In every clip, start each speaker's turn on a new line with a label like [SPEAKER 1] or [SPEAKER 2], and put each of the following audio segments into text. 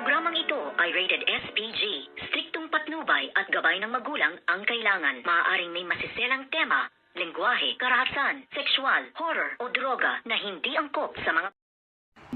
[SPEAKER 1] Programang ito ay rated SPG. Striktong patnubay at gabay ng magulang ang kailangan. Maaaring may masiselang tema, lengguwahe, karahasan, sexual, horror o droga na hindi angkop sa mga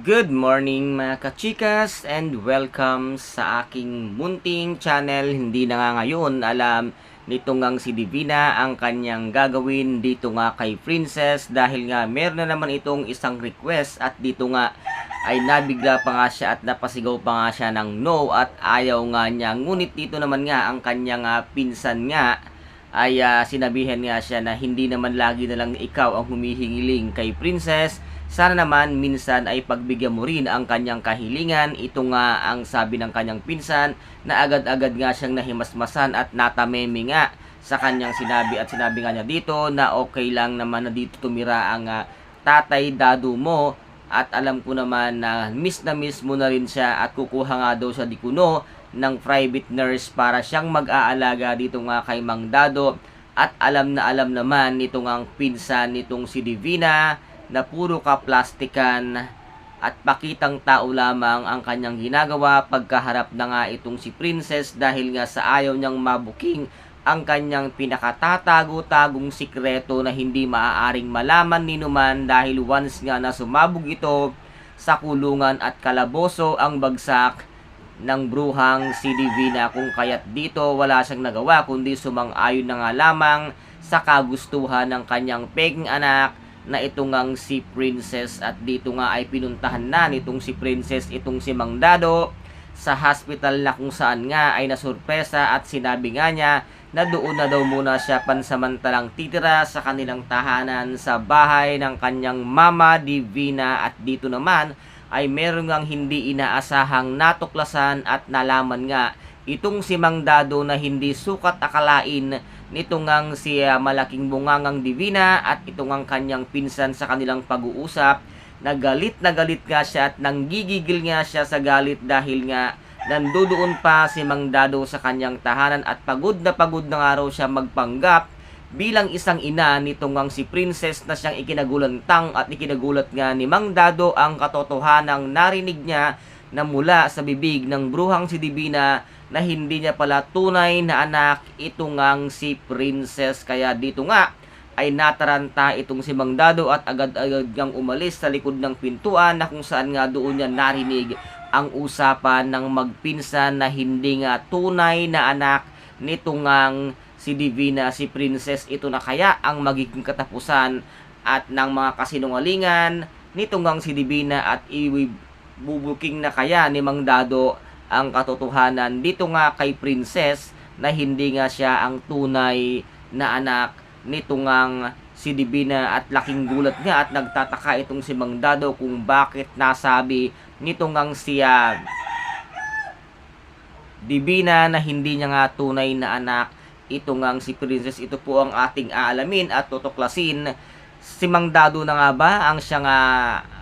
[SPEAKER 2] Good morning mga kachikas and welcome sa aking munting channel. Hindi na nga ngayon alam nito ngang si Divina ang kanyang gagawin dito nga kay Princess dahil nga meron na naman itong isang request at dito nga ay nabigla pa nga siya at napasigaw pa nga siya ng no at ayaw nga niya. Ngunit dito naman nga ang kanyang ah, pinsan nga ay ah, sinabihan nga siya na hindi naman lagi na lang ikaw ang humihingiling kay Princess. Sana naman minsan ay pagbigyan mo rin ang kanyang kahilingan. Ito nga ang sabi ng kanyang pinsan na agad-agad nga siyang nahimasmasan at natameme nga sa kanyang sinabi at sinabi nga niya dito na okay lang naman na dito tumira ang ah, tatay dadu mo at alam ko naman na miss na miss mo na rin siya at kukuha nga daw siya di kuno ng private nurse para siyang mag-aalaga dito nga kay Mang Dado. At alam na alam naman nitong ang pinsan nitong si Divina na puro kaplastikan at pakitang tao lamang ang kanyang ginagawa pagkaharap na nga itong si Princess dahil nga sa ayaw niyang mabuking ang kanyang pinakatatago-tagong sikreto na hindi maaaring malaman ni Numan dahil once nga na sumabog ito sa kulungan at kalaboso ang bagsak ng bruhang si Divina kung kaya't dito wala siyang nagawa kundi sumang-ayon na nga lamang sa kagustuhan ng kanyang peking anak na ito ngang si Princess at dito nga ay pinuntahan na nitong si Princess itong si Mang Dado sa hospital na kung saan nga ay nasurpresa at sinabi nga niya na doon na daw muna siya pansamantalang titira sa kanilang tahanan sa bahay ng kanyang mama Divina. At dito naman ay meron ngang hindi inaasahang natuklasan at nalaman nga itong si Mang Dado na hindi sukat akalain nito ngang si ah, malaking bungangang Divina at ito ngang kanyang pinsan sa kanilang pag-uusap. Na galit na galit nga siya at nanggigigil nga siya sa galit dahil nga nandoon pa si Mang Dado sa kanyang tahanan at pagod na pagod na nga raw siya magpanggap bilang isang ina nitong ang si Princess na siyang ikinagulantang at ikinagulat nga ni Mang Dado ang katotohanang narinig niya na mula sa bibig ng bruhang si Divina na hindi niya pala tunay na anak itong ang si Princess. Kaya dito nga ay nataranta itong si Mang Dado at agad-agad niyang umalis sa likod ng pintuan na kung saan nga doon niya narinig ang usapan ng magpinsan na hindi nga tunay na anak nitong ang si Divina, si Princess, ito na kaya ang magiging katapusan at ng mga kasinungalingan nitong ang si Divina at ibubuking na kaya ni Mang Dado ang katotohanan. Dito nga kay Princess na hindi nga siya ang tunay na anak nito ngang si Divina. At laking gulat nga at nagtataka itong si Mang Dado kung bakit nasabi nito ngang siya. Divina na hindi niya nga tunay na anak. Ito ngang si Princess. Ito po ang ating aalamin at tutuklasin. Si Mang Dado na nga ba ang siya nga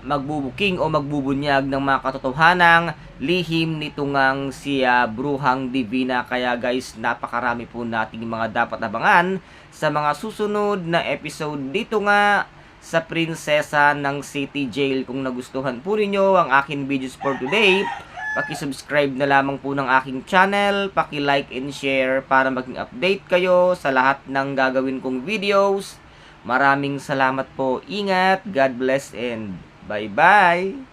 [SPEAKER 2] magbubuking o magbubunyag ng mga katotohanang lihim nito ngang si Bruhang Divina. Kaya guys napakarami po nating mga dapat abangan sa mga susunod na episode. Dito nga sa Prinsesa ng City Jail kung nagustuhan po ninyo ang akin videos for today Paki-subscribe na lamang po ng aking channel, paki-like and share para maging update kayo sa lahat ng gagawin kong videos. Maraming salamat po. Ingat, God bless and bye-bye.